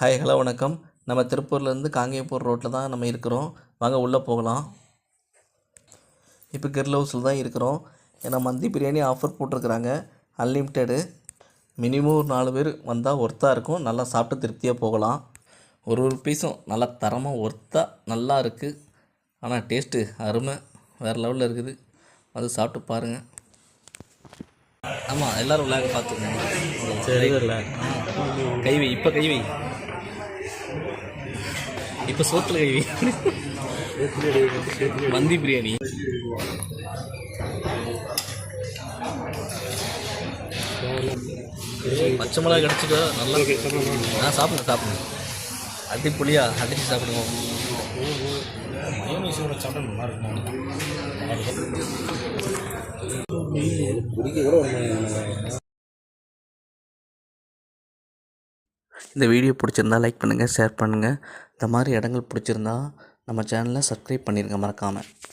Hi hello வணக்கம். நம்ம திருப்பூர்லேருந்து காங்கேயப்பூர் ரோட்டில் தான் நம்ம இருக்கிறோம். வாங்க உள்ளே போகலாம். இப்போ கெர்ல் ஹவுஸில் தான் இருக்கிறோம். ஏன்னா மந்தி பிரியாணி ஆஃபர் போட்டிருக்கிறாங்க. அன்லிமிட்டெடு மினிமம் ஒரு நாலு பேர் வந்தால் ஒர்த்தாக இருக்கும். நல்லா சாப்பிட்டு திருப்தியாக போகலாம். ஒரு ஒரு பீஸும் நல்லா தரமாக ஒர்த்தாக நல்லா இருக்குது ஆனால் டேஸ்ட்டு அருமை. வேறு லெவலில் இருக்குது. வந்து சாப்பிட்டு பாருங்கள் ஆமாம் எல்லோரும் விளையாட பார்த்துக்கோங்க. சரி கை வை இப்போ கை வை. இப்போ சோத்துல மந்தி பிரியாணி. பச்சை மிளகா கிடச்சிட்டா நல்லா ஆ சாப்பிடுங்க சாப்பிடுங்க. அடி புளியா அடிச்சு சாப்பிடுங்க மயோனைஸோட நல்லா இருக்கும்? இந்த வீடியோ பிடிச்சிருந்தா லைக் பண்ணுங்கள் ஷேர் பண்ணுங்கள் இந்த மாதிரி இடங்கள் பிடிச்சிருந்தா நம்ம சேனலை சப்ஸ்கிரைப் பண்ணிடுங்க மறக்காமல்